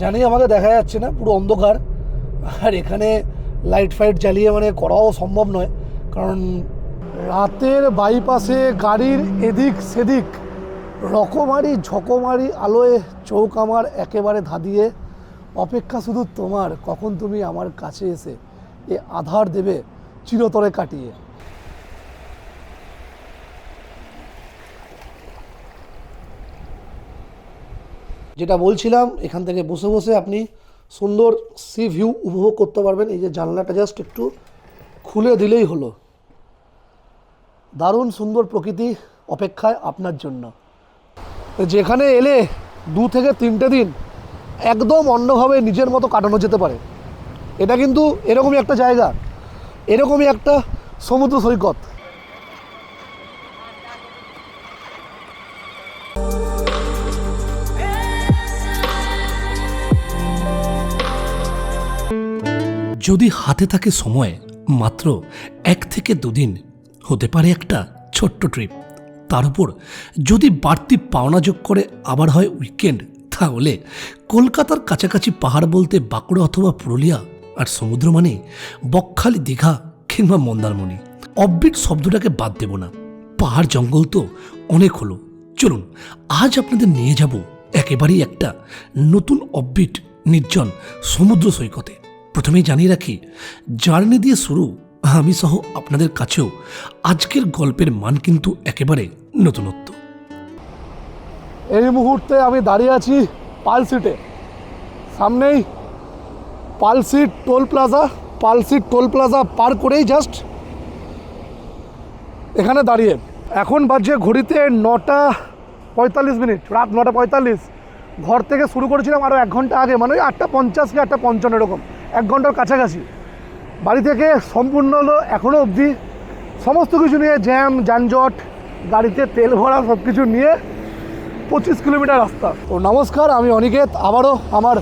জানি আমাকে দেখা যাচ্ছে না, পুরো অন্ধকার। আর এখানে লাইট ফাইট জ্বালিয়ে মানে করাও সম্ভব নয়। কারণ রাতের বাইপাসে গাড়ির এদিক সেদিক রকমারি ঝকমারি আলোয় চৌক আমার একেবারে ধাঁধিয়ে অপেক্ষা শুধু তোমার, কখন তুমি আমার কাছে এসে এ আধার দেবে চিরতরে কাটিয়ে। যেটা বলছিলাম, এখান থেকে বসে বসে আপনি সুন্দর সি ভিউ উপভোগ করতে পারবেন। এই যে জানলাটা জাস্ট একটু খুলে দিলেই হলো। দারুণ সুন্দর প্রকৃতি অপেক্ষায় আপনার জন্য। যেখানে এলে দু থেকে তিনটে দিন একদম অন্যভাবে নিজের মতো কাটানো যেতে পারে। এটা কিন্তু এরকমই একটা জায়গা, এরকমই একটা সমুদ্র সৈকত। যদি হাতে থাকে সময়, মাত্র এক থেকে দুদিন হতে পারে একটা ছোট্ট ট্রিপ তার উপর যদি বাড়তি পাওনা যোগ করে আবার হয় উইকেন্ড তাহলে কলকাতার কাছাকাছি পাহাড় বলতে বাঁকুড়া অথবা পুরুলিয়া আর সমুদ্র মানে বকখালি, দীঘা কিংবা মন্দারমণি। অববিট শব্দটাকে বাদ দেব না। পাহাড় জঙ্গল তো অনেক হলো। চলুন, আজ আপনাদের নিয়ে যাব একেবারেই একটা নতুন অববিট নির্জন সমুদ্র সৈকতে। প্রথমেই জানিয়ে রাখি, জার্নি দিয়ে শুরু আমি সহ আপনাদের কাছেও আজকের গল্পের মান কিন্তু একেবারে নতুনত্ব। এই মুহূর্তে আমি দাঁড়িয়ে আছি পালসিটে সামনেই Palsit toll plaza Palsit toll plaza পার করেই জাস্ট এখানে দাঁড়িয়ে। এখন বাজছে ঘড়িতে নটা পঁয়তাল্লিশ মিনিট, রাত নটা পঁয়তাল্লিশ। ঘর থেকে শুরু করেছিলাম আরও এক ঘণ্টা আগে মানে ওই আটটা পঞ্চাশ কি আটটা পঞ্চান্ন এরকম। এক ঘণ্টার কাছাকাছি। বাড়ি থেকে সম্পূর্ণ হলো এখনও অবধি। সমস্ত কিছু নিয়ে জ্যাম, যানজট, গাড়িতে তেল ভরা সব কিছু নিয়ে পঁচিশ কিলোমিটার রাস্তা। তো নমস্কার, আমি অনিকেত। আবারও আমার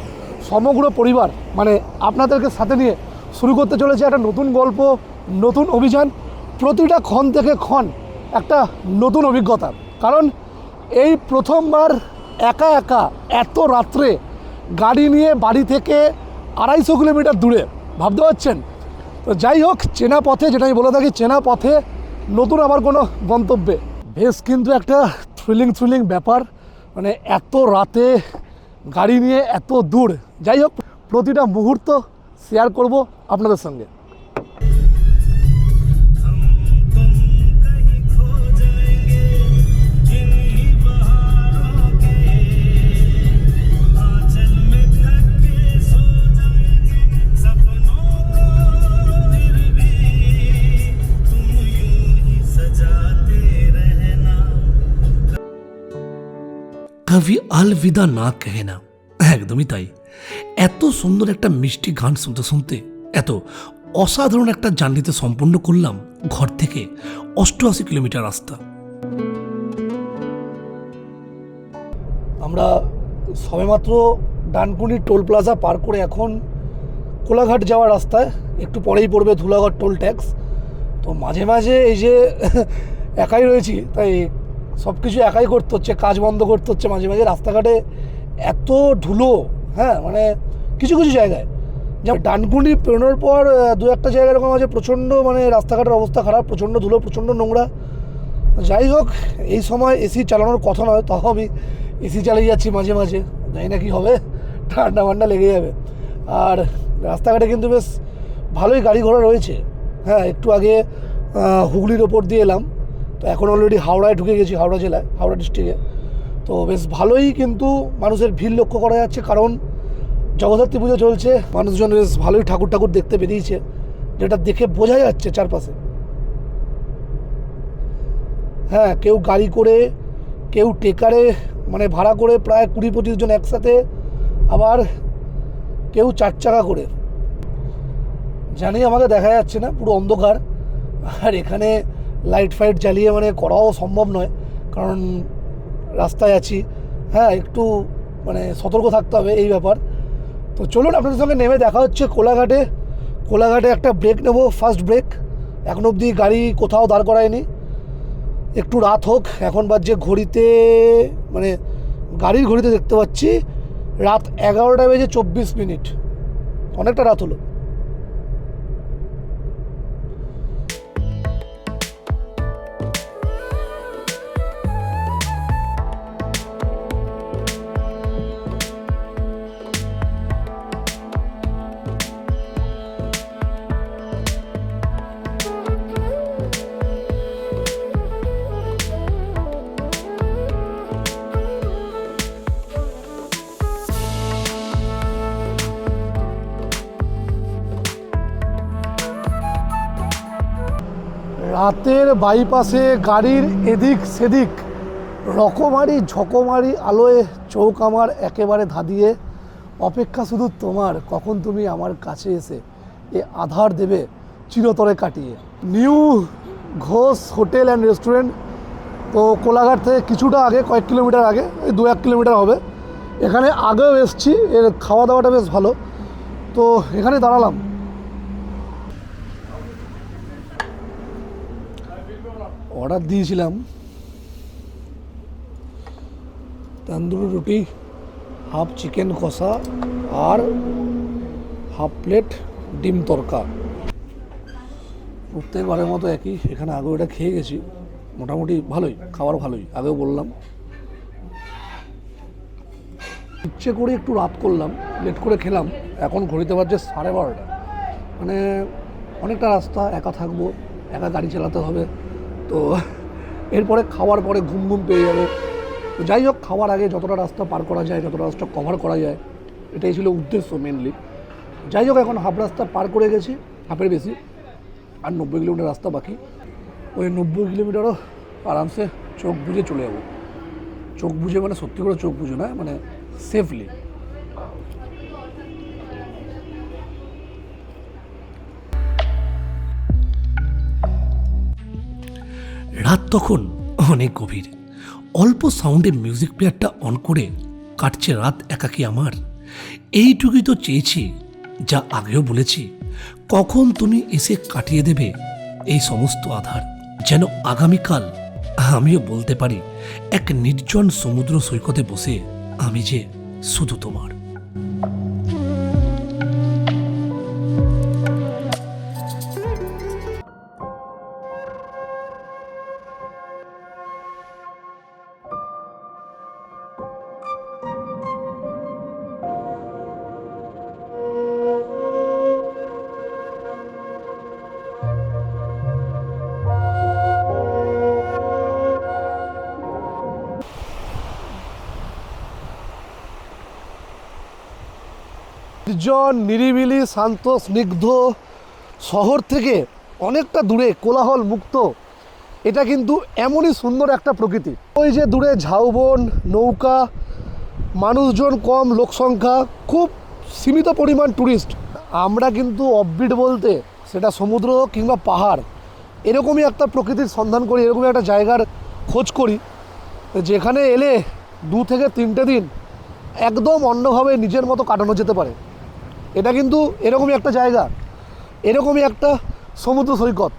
সমগ্র পরিবার মানে আপনাদেরকে সাথে নিয়ে শুরু করতে চলেছে একটা নতুন গল্প, নতুন অভিযান, প্রতিটা ক্ষণ থেকে ক্ষণ একটা নতুন অভিজ্ঞতা। কারণ এই প্রথমবার একা একা এত রাত্রে গাড়ি নিয়ে বাড়ি থেকে আড়াইশো কিলোমিটার দূরে, ভাবতে পারছেন? তো যাই হোক, চেনা পথে, যেটা আমি বলে থাকি, চেনা পথে নতুন আবার কোনো গন্তব্যে। বেশ কিন্তু একটা থ্রিলিং থ্রিলিং ব্যাপার মানে এত রাতে গাড়ি নিয়ে এত দূর। যাই হোক, প্রতিটা মুহূর্ত শেয়ার করব আপনাদের সঙ্গে। কবি আলবিদা না কহে না একদমই তাই এত সুন্দর একটা মিষ্টি গান শুনতে শুনতে এত অসাধারণ একটা জার্নিতে সম্পন্ন করলাম ঘর থেকে অষ্টআশি কিলোমিটার রাস্তা আমরা সবেমাত্র ডানকুনি টোল প্লাজা পার করে এখন কোলাঘাট যাওয়ার রাস্তায় একটু পরেই পড়বে ধুলাঘাট টোল ট্যাক্স তো মাঝে মাঝে এই যে একাই রয়েছি তাই সব কিছু একাই করতে হচ্ছে, কাজ বন্ধ করতে হচ্ছে মাঝে মাঝে, রাস্তাঘাটে এত ধুলো হ্যাঁ মানে কিছু কিছু জায়গায়। যেমন ডানকুনি পেরোনোর পর দু একটা জায়গা এরকম আছে, প্রচণ্ড মানে রাস্তাঘাটের অবস্থা খারাপ, প্রচণ্ড ধুলো, প্রচণ্ড নোংরা। যাই হোক, এই সময় এসি চালানোর কথা নয়, তাও আমি এসি চালিয়ে যাচ্ছি মাঝে মাঝে। জানি না কি হবে, ঠান্ডা ফান্ডা লেগে যাবে। আর রাস্তাঘাটে কিন্তু বেশ ভালোই গাড়ি ঘোড়া রয়েছে। হ্যাঁ একটু আগে হুগলির ওপর দিয়ে এলাম। তো এখন অলরেডি হাওড়ায় ঢুকে গেছি, হাওড়া জেলায়, হাওড়া ডিস্ট্রিক্টে তো বেশ ভালোই কিন্তু মানুষের ভিড় লক্ষ্য করা যাচ্ছে, কারণ জগদ্ধাত্রী পুজো চলছে, মানুষজন বেশ ভালোই ঠাকুর ঠাকুর দেখতে বেরিয়েছে, যেটা দেখে বোঝা যাচ্ছে চারপাশে। হ্যাঁ কেউ গাড়ি করে, কেউ টেকারে মানে ভাড়া করে প্রায় কুড়ি পঁচিশ জন একসাথে, আবার কেউ চার চাকা করে। জানি আমাকে দেখা যাচ্ছে না, পুরো অন্ধকার। আর এখানে লাইট ফাইট জ্বালিয়ে মানে করাও সম্ভব নয়। কারণ রাস্তায় আছি হ্যাঁ একটু মানে সতর্ক থাকতে হবে এই ব্যাপার। তো চলুন আপনাদের সঙ্গে নেমে দেখা হচ্ছে কোলাঘাটে। কোলাঘাটে একটা ব্রেক নেব ফার্স্ট ব্রেক এখন অবধি গাড়ি কোথাও দাঁড় করায়নি। একটু রাত হোক, এখন বাজছে ঘড়িতে মানে গাড়ির ঘড়িতে দেখতে পাচ্ছি, রাত এগারোটা বেজে চব্বিশ মিনিট। অনেকটা রাত হলো। রাতের বাইপাসে গাড়ির এদিক সেদিক রকমারি ঝকমারি আলোয় চৌক আমার একেবারে ধাঁধিয়ে। অপেক্ষা শুধু তোমার, কখন তুমি আমার কাছে এসে এ আধার দেবে চিরতরে কাটিয়ে। New Ghosh hotel and restaurant, তো কোলাঘাট থেকে কিছুটা আগে, কয়েক কিলোমিটার আগে, এই দু এক কিলোমিটার হবে। এখানে আগেও এসছি, এর খাওয়া দাওয়াটা বেশ ভালো। তো এখানে দাঁড়ালাম। অর্ডার দিয়েছিলাম। তন্দুরি রুটি, হাফ চিকেন কষা আর হাফ প্লেট ডিম তরকা। প্রত্যেকবারের মতো একই, এখানে আগেও এটা খেয়ে গেছি। মোটামুটি ভালোই, খাবার ভালোই, আগেও বললাম। ইচ্ছে করে একটু রাত করলাম, লেট করে খেলাম, এখন ঘড়িতে বাজছে সাড়ে বারোটা। মানে অনেকটা রাস্তা, একা থাকব, একা গাড়ি চালাতে হবে তো এরপরে খাওয়ার পরে ঘুম ঘুম পেয়ে যাবে। তো যাই হোক, খাওয়ার আগে যতটা রাস্তা পার করা যায়, যতটা রাস্তা কভার করা যায়, এটাই ছিল উদ্দেশ্য মেনলি যাই হোক, এখন হাফ রাস্তা পার করে গেছি, হাফের বেশি, আর নব্বই কিলোমিটার রাস্তা বাকি। ওই নব্বই কিলোমিটারও আরামসে চোখ বুঝে চলে যাব। চোখ বুঝে মানে সত্যি করে চোখ বুঝে না মানে সেফলি রাত তখন অনেক গভীর। অল্প সাউন্ডে মিউজিক প্লেয়ারটা অন করে কাটছে রাত একাকি আমার। এইটুকুই তো চেয়েছি, যা আগেও বলেছি, কখন তুমি এসে কাটিয়ে দেবে এই সমস্ত আধার? যেন আগামীকাল আমিও বলতে পারি, এক নির্জন সমুদ্র সৈকতে বসে আমি যে শুধু তোমার। নির্জন নিরিবিলি, শান্ত, স্নিগ্ধ শহর থেকে অনেকটা দূরে কোলাহল মুক্ত। এটা কিন্তু এমনই সুন্দর একটা প্রকৃতি। ওই যে দূরে ঝাউবন নৌকা, মানুষজন কম, লোক সংখ্যা, খুব সীমিত পরিমাণ ট্যুরিস্ট আমরা কিন্তু অফবিট বলতে সেটা সমুদ্র কিংবা পাহাড়, এরকমই একটা প্রকৃতির সন্ধান করি, এরকমই একটা জায়গার খোঁজ করি, যেখানে এলে দু থেকে তিনটে দিন একদম অন্যভাবে নিজের মতো কাটানো যেতে পারে। এটা কিন্তু এরকমই একটা জায়গা এরকমই একটা সমুদ্র সৈকত।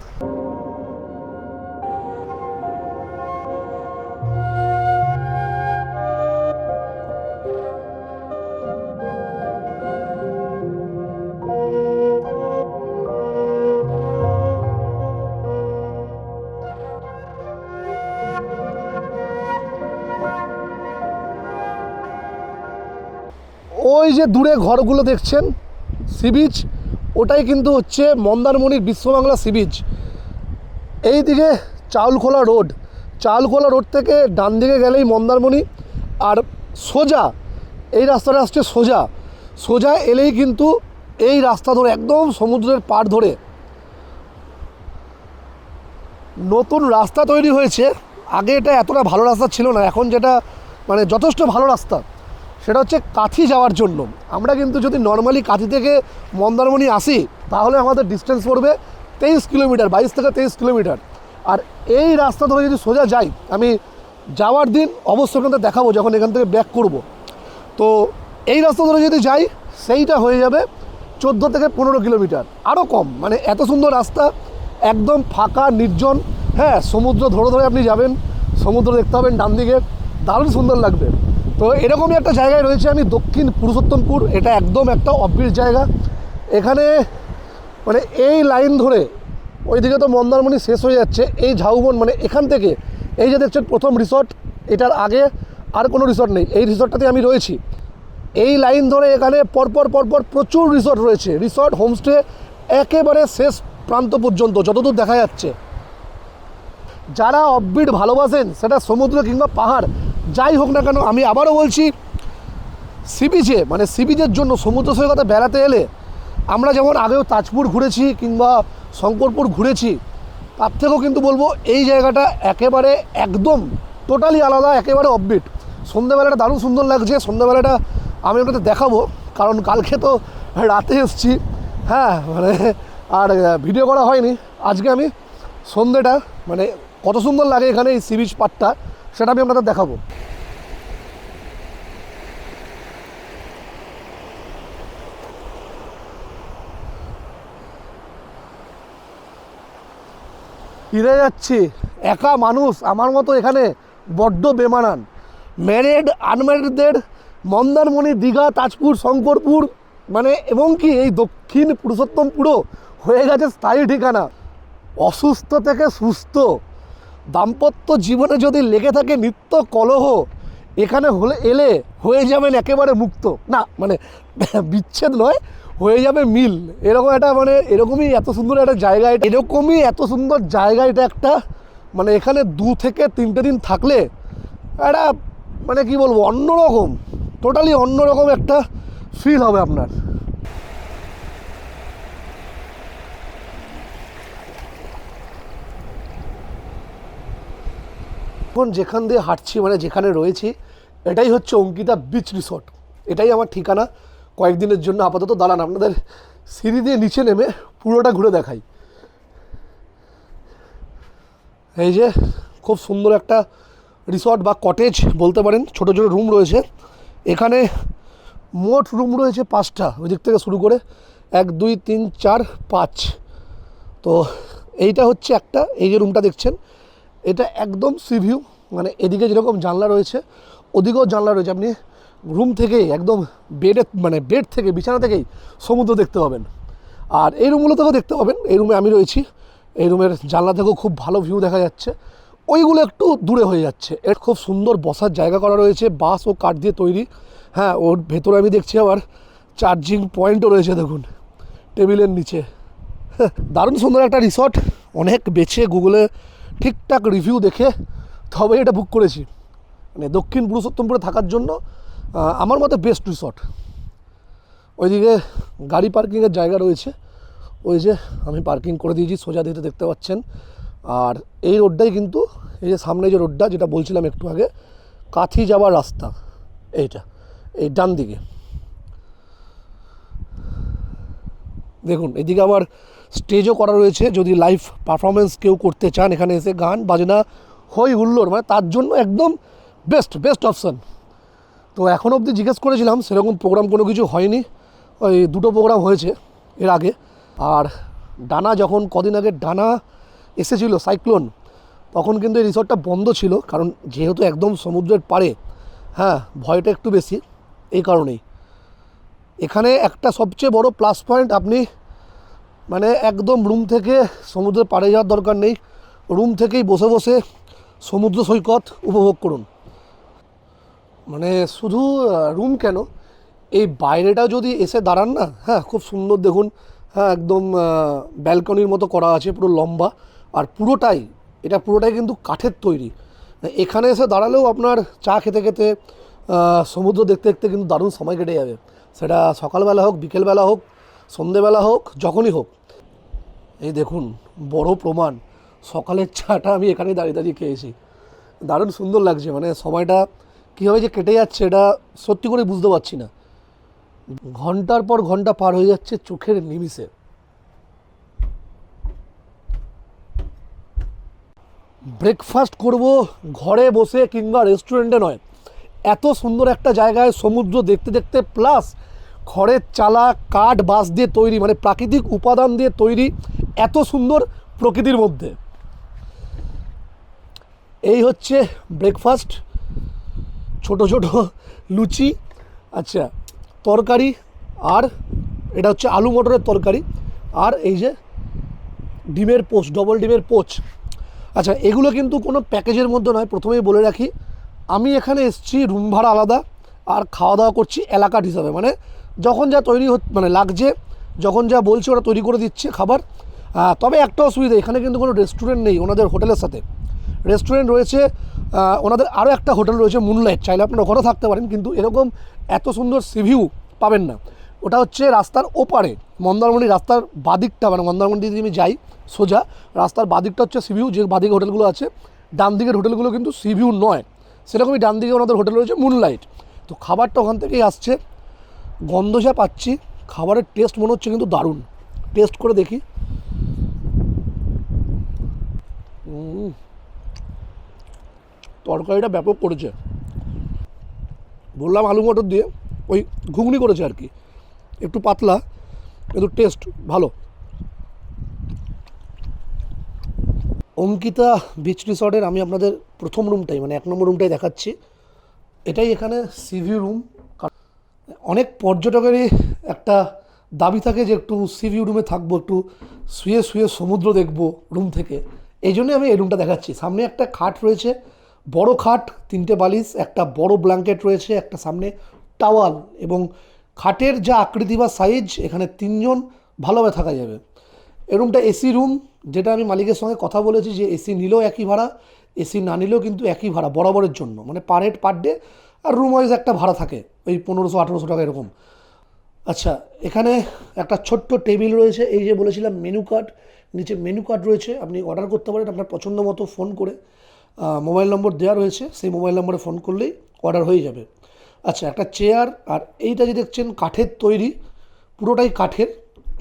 ওই যে দূরে ঘরগুলো দেখছেন সি বিচ, ওটাই কিন্তু হচ্ছে মন্দারমণির বিশ্ববাংলা সি বিচ। এই দিকে চাউলখোলা রোড চাউলখোলা রোড থেকে ডান দিকে গেলেই মন্দারমণি আর সোজা, এই রাস্তাটা আসছে সোজা। সোজা এলেই কিন্তু এই রাস্তা ধরে একদম সমুদ্রের পাড় ধরে। নতুন রাস্তা তৈরি হয়েছে, আগে এটা এতটা ভালো রাস্তা ছিল না, এখন যেটা মানে যথেষ্ট ভালো রাস্তা। সেটা হচ্ছে কাথি যাওয়ার জন্য। আমরা কিন্তু যদি নর্মালি কাথি থেকে মন্দারমণি আসি, তাহলে আমাদের ডিস্টেন্স পড়বে তেইশ কিলোমিটার, বাইশ থেকে তেইশ কিলোমিটার। আর এই রাস্তা ধরে যদি সোজা যাই, আমি যাওয়ার দিন অবশ্যই আপনাদের দেখাবো যখন এখান থেকে ব্যাক করব। তো এই রাস্তা ধরে যদি যাই, সেইটা হয়ে যাবে চোদ্দ থেকে পনেরো কিলোমিটার। আরও কম মানে এত সুন্দর রাস্তা, একদম ফাঁকা, নির্জন। হ্যাঁ সমুদ্র ধরে ধরে আপনি যাবেন, সমুদ্র দেখতে পাবেন ডান দিকে দারুণ সুন্দর লাগবে। তো এরকমই একটা জায়গায় রয়েছে আমি দক্ষিণ পুরুষোত্তমপুর, এটা একদম একটা অব্বির জায়গা। এখানে মানে এই লাইন ধরে ওইদিকে তো মন্দারমণি শেষ হয়ে যাচ্ছে, এই ঝাউবন মানে এখান থেকে এই যে দেখছেন প্রথম রিসর্ট এটার আগে আর কোনো রিসর্ট নেই, এই রিসর্টটাতে আমি রয়েছি। এই লাইন ধরে এখানে পরপর পরপর প্রচুর রিসর্ট রয়েছে রিসর্ট হোমস্টে একেবারে শেষ প্রান্ত পর্যন্ত, যতদূর দেখা যাচ্ছে। যারা অফবিট ভালোবাসেন, সেটা সমুদ্র কিংবা পাহাড় যাই হোক না কেন, আমি আবারও বলছি সি বিচে মানে সি বিচের জন্য সমুদ্র সৈকতে বেড়াতে এলে আমরা যেমন আগেও তাজপুর ঘুরেছি কিংবা শঙ্করপুর ঘুরেছি, তার থেকেও কিন্তু বলব এই জায়গাটা একেবারে একদম টোটালি আলাদা, একেবারে অফবিট সন্ধ্যেবেলাটা দারুণ সুন্দর লাগছে, সন্ধ্যেবেলাটা আমি আপনাদের দেখাবো, কারণ কালকে তো রাতে এসছি হ্যাঁ মানে আর ভিডিও করা হয়নি। আজকে আমি সন্ধ্যেটা মানে কত সুন্দর লাগে এখানে এই সি বিচ পার্কটা। সেটা আমি আপনাদের দেখাবো। ফিরে যাচ্ছি। একা মানুষ আমার মতো এখানে বড্ড বেমানান। ম্যারেড আনম্যারিডদের মন্দারমণি দীঘা, তাজপুর, শঙ্করপুর মানে এবং কি এই দক্ষিণ পুরুষোত্তমপুরও হয়ে গেছে স্থায়ী ঠিকানা। অসুস্থ থেকে সুস্থ। দাম্পত্য জীবনে যদি লেগে থাকে নিত্য কলহ, এখানে হলে এলে হয়ে যাবেন একেবারে মুক্ত। না মানে বিচ্ছেদ নয়, হয়ে যাবে মিল। এরকম একটা মানে এরকমই এত সুন্দর একটা জায়গা এটা- এরকমই এত সুন্দর জায়গা এটা একটা মানে এখানে দু থেকে তিনটে দিন থাকলে একটা মানে কি বলব, অন্যরকম টোটালি অন্যরকম একটা ফিল হবে আপনার। এখন যেখান দিয়ে হাঁটছি মানে যেখানে রয়েছি, এটাই হচ্ছে অঙ্কিতা বিচ রিসর্ট এটাই আমার ঠিকানা। কয়েকদিনের জন্য আপাতত দাঁড়ান, আপনাদের সিঁড়ি দিয়ে নিচে নেমে পুরোটা ঘুরে দেখাই। এই যে খুব সুন্দর একটা রিসর্ট বা কটেজ বলতে পারেন, ছোটো ছোটো রুম রয়েছে। এখানে মোট রুম রয়েছে পাঁচটা, ওই দিক থেকে শুরু করে এক, দুই, তিন, চার, পাঁচ। তো এইটা হচ্ছে একটা, এই যে রুমটা দেখছেন এটা একদম সি ভিউ মানে এদিকে যেরকম জানলা রয়েছে, ওদিকেও জানলা রয়েছে। আপনি রুম থেকেই, একদম বেডের মানে বেড থেকে, বিছানা থেকেই সমুদ্র দেখতে পাবেন। আর এই রুমগুলো থেকেও দেখতে পাবেন, এই রুমে আমি রয়েছি। এই রুমের জানলা থেকেও খুব ভালো ভিউ দেখা যাচ্ছে। ওইগুলো একটু দূরে হয়ে যাচ্ছে। এর খুব সুন্দর বসার জায়গা করা রয়েছে, বাঁশ ও কাঠ দিয়ে তৈরি। হ্যাঁ ওর ভেতরে আমি দেখছি আবার চার্জিং পয়েন্টও রয়েছে, দেখুন। টেবিলের নিচে। দারুণ সুন্দর একটা রিসর্ট অনেক বেছে গুগলে ঠিকঠাক রিভিউ দেখে তবে এটা বুক করেছি। মানে দক্ষিণ পুরুষোত্তমপুরে থাকার জন্য আমার মতে বেস্ট রিসর্ট ওইদিকে গাড়ি পার্কিংয়ের জায়গা রয়েছে। ওই যে আমি পার্কিং করে দিয়েছি, সোজা দিতে দেখতে পাচ্ছেন। আর এই রোডটাই কিন্তু, এই যে সামনে যে রোডটা যেটা বলছিলাম একটু আগে, কাথি যাওয়ার রাস্তা, এইটা, এই ডান দিকে দেখুন, এদিকে আবার স্টেজও করা রয়েছে, যদি লাইভ পারফরমেন্স কেউ করতে চান, এখানে এসে গান, বাজনা, হই হুল্লোড় মানে তার জন্য একদম বেস্ট বেস্ট অপশান তো এখন অবধি জিজ্ঞেস করেছিলাম, সেরকম প্রোগ্রাম কোনো কিছু হয়নি, ওই দুটো প্রোগ্রাম হয়েছে এর আগে। আর ডানা যখন কদিন আগে ডানা এসেছিল সাইক্লোন তখন কিন্তু এই রিসর্টটা বন্ধ ছিল, কারণ যেহেতু একদম সমুদ্রের পাড়ে হ্যাঁ ভয়টা একটু বেশি, এই কারণেই। এখানে একটা সবচেয়ে বড় প্লাস পয়েন্ট আপনি মানে একদম রুম থেকে সমুদ্রের পাড়ে যাওয়ার দরকার নেই। রুম থেকেই বসে বসে সমুদ্র সৈকত উপভোগ করুন। মানে শুধু রুম কেন? এই বাইরেটা যদি এসে দাঁড়ান না হ্যাঁ খুব সুন্দর দেখুন হ্যাঁ একদম ব্যালকনির মতো করা আছে, পুরো লম্বা। আর পুরোটাই, এটা পুরোটাই কিন্তু কাঠের তৈরি। এখানে এসে দাঁড়ালেও আপনার চা খেতে খেতে সমুদ্র দেখতে দেখতে কিন্তু দারুণ সময় কেটে যাবে। সেটা সকালবেলা হোক, বিকেলবেলা হোক, সন্ধেবেলা হোক, যখনই হোক। এই দেখুন, বড় প্রমাণ। সকালের চাটা আমি এখানেই দাঁড়িয়ে দাঁড়িয়ে খেয়েছি। দারুণ সুন্দর লাগছে মানে সময়টা কীভাবে যে কেটে যাচ্ছে এটা সত্যি করে বুঝতে পারছি না। ঘণ্টার পর ঘণ্টা পার হয়ে যাচ্ছে চোখের নিমিষে। ব্রেকফাস্ট করব ঘরে বসে কিংবা রেস্টুরেন্টে নয় এত সুন্দর একটা জায়গায় সমুদ্র দেখতে দেখতে প্লাস খড়ের চালা, কাঠ, বাঁশ দিয়ে তৈরি মানে প্রাকৃতিক উপাদান দিয়ে তৈরি এত সুন্দর প্রকৃতির মধ্যে। এই হচ্ছে ব্রেকফাস্ট ছোট ছোট লুচি আচ্ছা তরকারি আর এটা হচ্ছে আলু মটরের তরকারি আর এই যে ডিমের পোচ ডবল ডিমের পোচ। আচ্ছা এগুলো কিন্তু কোনো প্যাকেজের মধ্যে নয়, প্রথমেই বলে রাখি। আমি এখানে এসেছি রুম ভাড়া আলাদা, আর খাওয়া দাওয়া করছি এলাকাট হিসাবে। মানে যখন যা তৈরি হচ্ছে মানে লাগছে, যখন যা বলছে ওরা তৈরি করে দিচ্ছে খাবার। তবে একটা অসুবিধা, এখানে কিন্তু কোনো রেস্টুরেন্ট নেই ওনাদের হোটেলের সাথে। রেস্টুরেন্ট রয়েছে ওনাদের আরও একটা হোটেল রয়েছে মুনলাইট চাইলে আপনারা ওখানে থাকতে পারেন, কিন্তু এরকম এত সুন্দর সিভিউ পাবেন না। ওটা হচ্ছে রাস্তার ওপারে, মন্দারমণি রাস্তার বাদিকটা মানে মন্দারমণি দিয়ে আমি যাই, সোজা, রাস্তার বাদিকটা হচ্ছে সিভিউ যে বাদিকে হোটেলগুলো আছে ডান দিকের হোটেলগুলো কিন্তু সিভিউ নয়। সেরকমই ডান দিকে ওনাদের হোটেল রয়েছে মুনলাইট তো খাবারটা ওখান থেকেই আসছে। গন্ধ যা পাচ্ছি, খাবারের টেস্ট মনে হচ্ছে কিন্তু দারুণ। টেস্ট করে দেখি। তরকারিটা ব্যাপক করেছে। বললাম আলু মটর দিয়ে, ওই ঘুগনি করেছে আর কি। একটু পাতলা, কিন্তু টেস্ট ভালো। অঙ্কিতা বিচ রিসর্টের আমি আপনাদের প্রথম রুমটাই মানে এক নম্বর রুমটাই দেখাচ্ছি। এটাই এখানে সিভিউ রুম অনেক পর্যটকেরই একটা দাবি থাকে যে একটু সিভিউ রুমে থাকব, একটু শুয়ে শুয়ে সমুদ্র দেখব রুম থেকে। এই জন্যই আমি এই রুমটা দেখাচ্ছি। সামনে একটা খাট রয়েছে, বড় খাট, তিনটে বালিশ, একটা বড় ব্ল্যাঙ্কেট রয়েছে, একটা সামনে টাওয়াল এবং খাটের যা আকৃতি বা সাইজ এখানে তিনজন ভালোভাবে থাকা যাবে। এই রুমটা এসি রুম যেটা আমি মালিকের সঙ্গে কথা বলেছি যে এসি নিলেও একই ভাড়া এসি না নিলেও কিন্তু একই ভাড়া, বরাবরের জন্য। মানে পার হেড পার ডে আর রুম ওয়াইজ একটা ভাড়া থাকে। ওই পনেরোশো, আঠেরোশো টাকা এরকম। আচ্ছা এখানে একটা ছোট্ট টেবিল রয়েছে। এই যে বলেছিলাম মেনু কার্ড নিচে মেনু কার্ড রয়েছে। আপনি অর্ডার করতে পারেন আপনার পছন্দ মতো ফোন করে। মোবাইল নম্বর দেওয়া রয়েছে। সেই মোবাইল নম্বরে ফোন করলেই অর্ডার হয়ে যাবে। আচ্ছা একটা চেয়ার আর এইটা যে দেখছেন, কাঠের তৈরি। পুরোটাই কাঠের।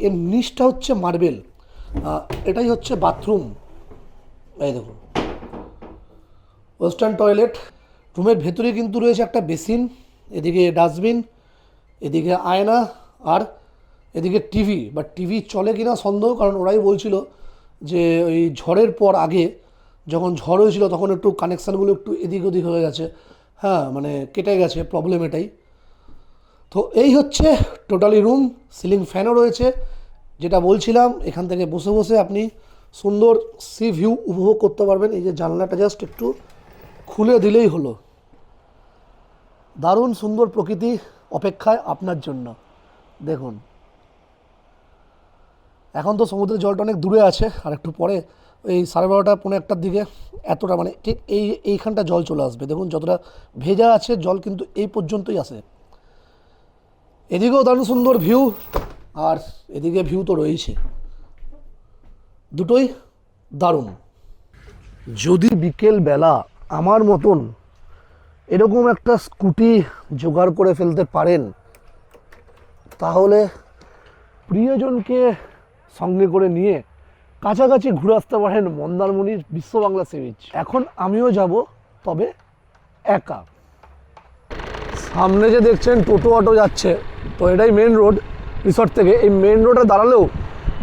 এর নিচটা হচ্ছে মার্বেল এটাই হচ্ছে বাথরুম এই দেখুন। Western toilet. রুমের ভেতরে কিন্তু রয়েছে একটা বেসিন, এদিকে ডাস্টবিন, এদিকে আয়না আর এদিকে টিভি। বা টিভি চলে কিনা সন্দেহ, কারণ ওরাই বলছিল যে ওই ঝড়ের পর আগে যখন ঝড় হয়েছিল তখন একটু কানেকশানগুলো একটু এদিক ওদিক হয়ে গেছে। হ্যাঁ মানে কেটে গেছে প্রবলেম এটাই। তো এই হচ্ছে টোটালি রুম সিলিং ফ্যানও রয়েছে। যেটা বলছিলাম, এখান থেকে বসে বসে আপনি সুন্দর সি ভিউ উপভোগ করতে পারবেন। এই যে জানলাটা জাস্ট একটু খুলে দিলেই হলো। দারুণ সুন্দর প্রকৃতি অপেক্ষায় আপনার জন্য। দেখুন। এখন তো সমুদ্রের জলটা অনেক দূরে আছে, আর একটু পরে এই সাড়ে বারোটা পনেরো একটার দিকে এতটা মানে ঠিক এই, এইখানটা জল চলে আসবে। দেখুন, যতটা ভেজা আছে, জল কিন্তু এই পর্যন্তই আসে এদিকেও দারুণ সুন্দর ভিউ আর এদিকে ভিউ তো রয়েছে দুটোই দারুণ। যদি বিকেল বেলা আমার মতন এরকম একটা স্কুটি জোগাড় করে ফেলতে পারেন, তাহলে প্রিয়জনকে সঙ্গে করে নিয়ে কাছাকাছি ঘুরে আসতে পারেন মন্দারমণির বিশ্ব বাংলা সি বিচ এখন আমিও যাব, তবে একা। সামনে যে দেখছেন টোটো অটো যাচ্ছে, তো এটাই মেন রোড রিসর্ট থেকে। এই মেন রোডে দাঁড়ালেও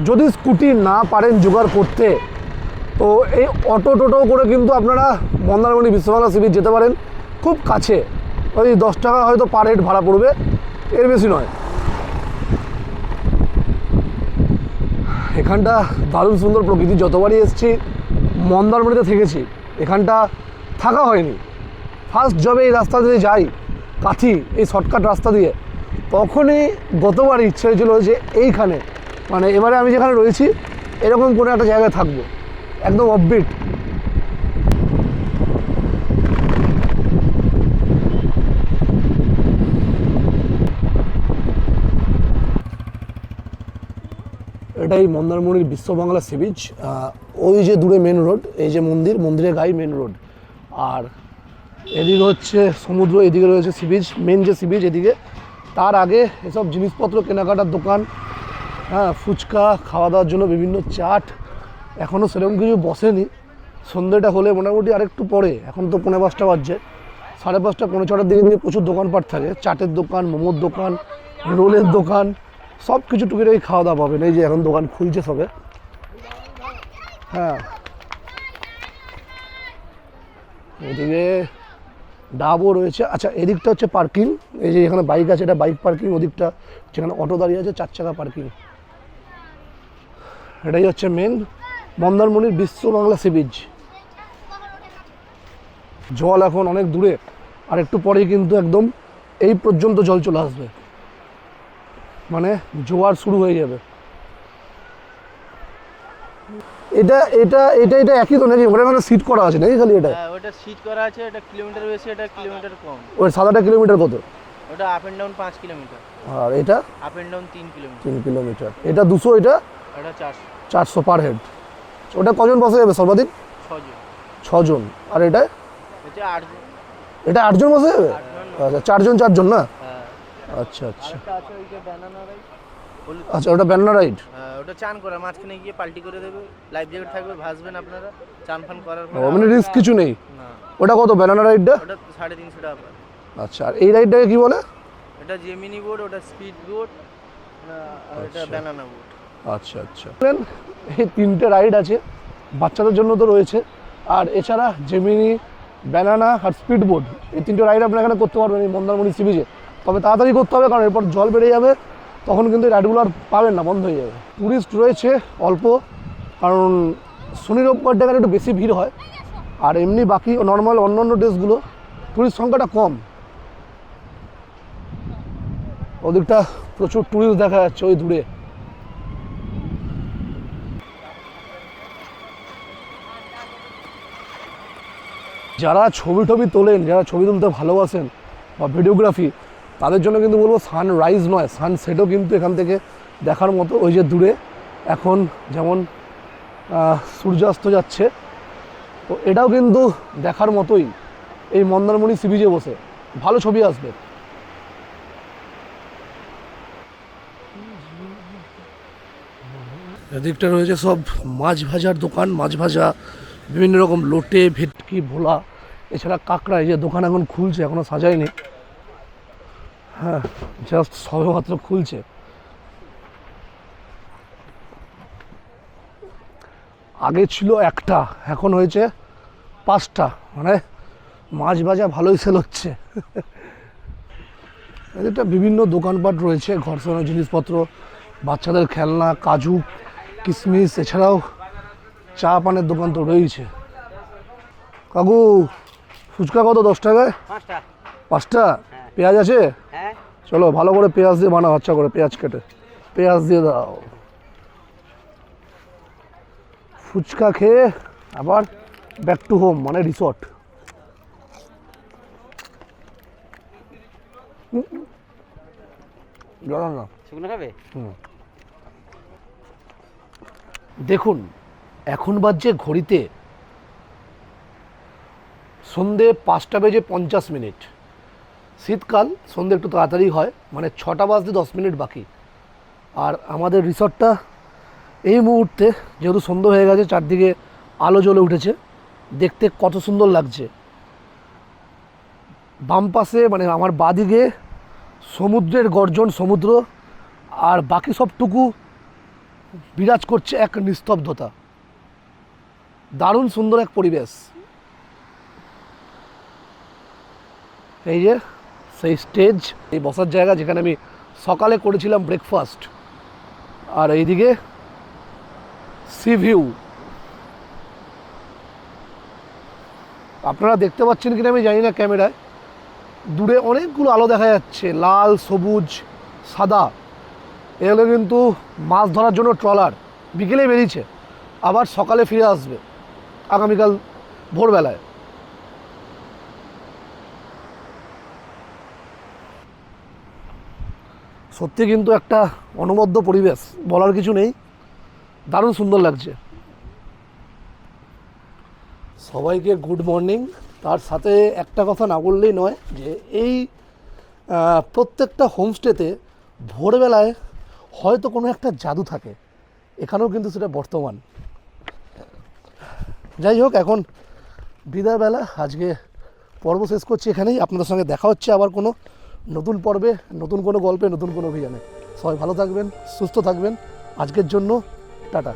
যদি স্কুটি না পারেন জোগাড় করতে তো এই অটো টোটো করে কিন্তু আপনারা মন্দারমণি বিশ্ববাংলা সি যেতে পারেন। খুব কাছে, ওই দশ টাকা হয়তো পার হেড ভাড়া পড়বে, এর বেশি নয়। এখানটা দারুণ সুন্দর প্রকৃতি, যতবারই এসেছি, মন্দারমণিতে থেকেছি, এখানটা থাকা হয়নি। ফার্স্ট জবে এই রাস্তা দিয়ে যাই কাঠি এই শর্টকাট রাস্তা দিয়ে, তখনই গতবার ইচ্ছে হয়েছিল যে এইখানে মানে এবারে আমি যেখানে রয়েছি, এরকম কোনো একটা জায়গায় থাকব। একদম অফবিট এটাই মন্দারমণির বিশ্ব বাংলা সি বিচ ওই যে দূরে মেন রোড এই যে মন্দির, মন্দিরের গায়ে মেন রোড আর এদিকে হচ্ছে সমুদ্র, এদিকে রয়েছে সি বিচ মেন যে সি বিচ এদিকে, তার আগে এসব জিনিসপত্র, কেনাকাটার দোকান হ্যাঁ ফুচকা, খাওয়া দাওয়ার জন্য বিভিন্ন চাট এখনও সেরকম কিছু বসেনি। সন্ধ্যেটা হলে মোটামুটি আরেকটু পরে। এখন তো পনেরো পাঁচটা বাজছে। সাড়ে পাঁচটা, পৌনে ছটার দিকে দিকে প্রচুর দোকানপাট থাকে। চাটের দোকান, মোমোর দোকান, রোলের দোকান, সব কিছু টুকিটাকি খাওয়া দাওয়া পাবেন। এই যে এখন দোকান খুলছে সবে। হ্যাঁ। এদিকে ডাবও রয়েছে। আচ্ছা এদিকটা হচ্ছে পার্কিং। এই যে এখানে বাইক আছে, এটা বাইক পার্কিং। ওদিকটা যেখানে অটো দাঁড়িয়ে আছে, চার চাকা পার্কিং। এটাই হচ্ছে মেন মন্দারমণির বিশ্ব বাংলা সি বিচ। জল এখন অনেক দূরে আর একটু পরেই কিন্তু একদম এই পর্যন্ত জল চলে আসবে। মানে জোয়ার শুরু হয়ে যাবে। এটা এটা এটা এটা একই তো নাকি? ওখানে মানে সিট করা আছে নাকি খালি এটা? হ্যাঁ ওটা সিট করা আছে এটা কিলোমিটার বেশি এটা কিলোমিটার কম। ওই সাদাটা কিলোমিটার কত? ওটা আপ এন্ড ডাউন পাঁচ কিলোমিটার আর এটা? আপ এন্ড ডাউন তিন কিলোমিটার তিন কিলোমিটার এটা দুশো এটা? ওটা চারশো। চারশো পার হেড ওটা কজন বসে যাবে সর্বাধিক? ছজন। আর এটা? এটা আটজন। বসে যাবে? আচ্ছা চারজন চারজন না? হ্যাঁ। আচ্ছা আচ্ছা। আচ্ছা ওটা ব্যান্না রাইড ওটা চান করা মাঝখানে গিয়ে পাল্টি করে দেবে। লাইফ জ্যাকেট থাকবে ভাসবেন আপনারা। চান ফান করার পর মানে রিস্ক কিছু নেই? ওটা কত ব্যানানা রাইডটা ওটা সাড়ে তিনশো টাকা আচ্ছা আর এই রাইডটাকে কি বলে? এটা জেমিনি বোর্ড ওটা স্পিড বোর্ড আর এটা ব্যানানা বোর্ড আচ্ছা আচ্ছা। এই তিনটে রাইড আছে, বাচ্চাদের জন্য তো রয়েছে। আর এছাড়া জেমিনি ব্যানানা আর স্পিড বোর্ড এই তিনটে রাইড আপনারা এখানে করতে পারবেন এই মন্দারমণি সি বিচে তবে তাড়াতাড়ি করতে হবে, কারণ এরপর জল বেড়ে যাবে, তখন কিন্তু এই রাইডগুলো আর পাবেন না, বন্ধ হয়ে যাবে। টুরিস্ট রয়েছে অল্প, কারণ শনি, রোববার টাকার একটু বেশি ভিড় হয়। আর এমনি বাকি নর্মাল অন্য অন্য ডেসগুলো টুরিস্ট সংখ্যাটা কম। ওদিকটা প্রচুর টুরিস্ট দেখা যাচ্ছে ওই দূরে। যারা ছবি টবি তোলেন, যারা ছবি তুলতে ভালোবাসেন বা ভিডিওগ্রাফি তাদের জন্য কিন্তু বলব সানরাইজ নয় সানসেটও কিন্তু এখান থেকে দেখার মতো ওই যে দূরে এখন যেমন সূর্যাস্ত যাচ্ছে, তো এটাও কিন্তু দেখার মতোই এই মন্দারমণি সি বিচে বসে। ভালো ছবি আসবে। এদিকটা রয়েছে সব মাছ ভাজার দোকান, মাছ ভাজা, বিভিন্ন রকম লোটে ভেটকি ভোলা, এছাড়া কাঁকড়া, এই যে দোকান এখন খুলছে, এখনও সাজায়নি। হ্যাঁ জাস্ট সবেমাত্র খুলছে। আগে ছিল একটা, এখন হয়েছে পাঁচটা মানে মাছ ভাজা ভালোই সেল হচ্ছে। এদিকটা বিভিন্ন দোকানপাট রয়েছে, ঘর সাজানোর জিনিসপত্র, বাচ্চাদের খেলনা, কাজু কিশমিশ এছাড়াও চা পানের দোকান তো রয়েছে কাকু ফুচকা কত দশ টাকায় পাঁচটা। পাঁচটা? পেঁয়াজ আছে? হ্যাঁ। চলো ভালো করে পেঁয়াজ দিয়ে বানাও আচ্ছা করে পেঁয়াজ কেটে। পেঁয়াজ দিয়ে দাও। ফুচকা খেয়ে আবার ব্যাক টু হোম মানে রিসর্ট দেখুন এখন বাজছে ঘড়িতে সন্ধে পাঁচটা বেজে পঞ্চাশ মিনিট। শীতকাল, সন্ধে একটু তাড়াতাড়ি হয় মানে ছটা বাজতে দশ মিনিট বাকি। আর আমাদের রিসর্টটা এই মুহূর্তে, যেহেতু সন্ধ্যে হয়ে গেছে, চারদিকে আলো জ্বলে উঠেছে। দেখতে কত সুন্দর লাগছে। বাম পাশে মানে আমার বাদিকে সমুদ্রের গর্জন, সমুদ্র, আর বাকি সবটুকু বিরাজ করছে এক নিস্তব্ধতা। দারুণ সুন্দর এক পরিবেশ। এই যে, সেই স্টেজ এই বসার জায়গা যেখানে আমি সকালে করেছিলাম ব্রেকফাস্ট আর এইদিকে সি ভিউ আপনারা দেখতে পাচ্ছেন কিনা আমি জানি না ক্যামেরায়। দূরে অনেকগুলো আলো দেখা যাচ্ছে, লাল, সবুজ, সাদা। এগুলো কিন্তু মাছ ধরার জন্য ট্রলার। বিকেলে বেরিয়েছে, আবার সকালে ফিরে আসবে, আগামীকাল ভোরবেলায়। সত্যি কিন্তু একটা অনবদ্য পরিবেশ, বলার কিছু নেই। দারুণ সুন্দর লাগছে। সবাইকে গুড মর্নিং তার সাথে একটা কথা না বললেই নয় যে এই প্রত্যেকটা হোমস্টেতে ভোরবেলায় হয়তো কোনো একটা জাদু থাকে। এখানেও কিন্তু সেটা বর্তমান। যাই হোক, এখন বিদায়বেলা। আজকে পর্ব শেষ করছি এখানেই। আপনাদের সঙ্গে দেখা হচ্ছে আবার কোনো নতুন পর্বে, নতুন কোনো গল্পে, নতুন কোনো অভিযানে। সবাই ভালো থাকবেন, সুস্থ থাকবেন। আজকের জন্য টাটা।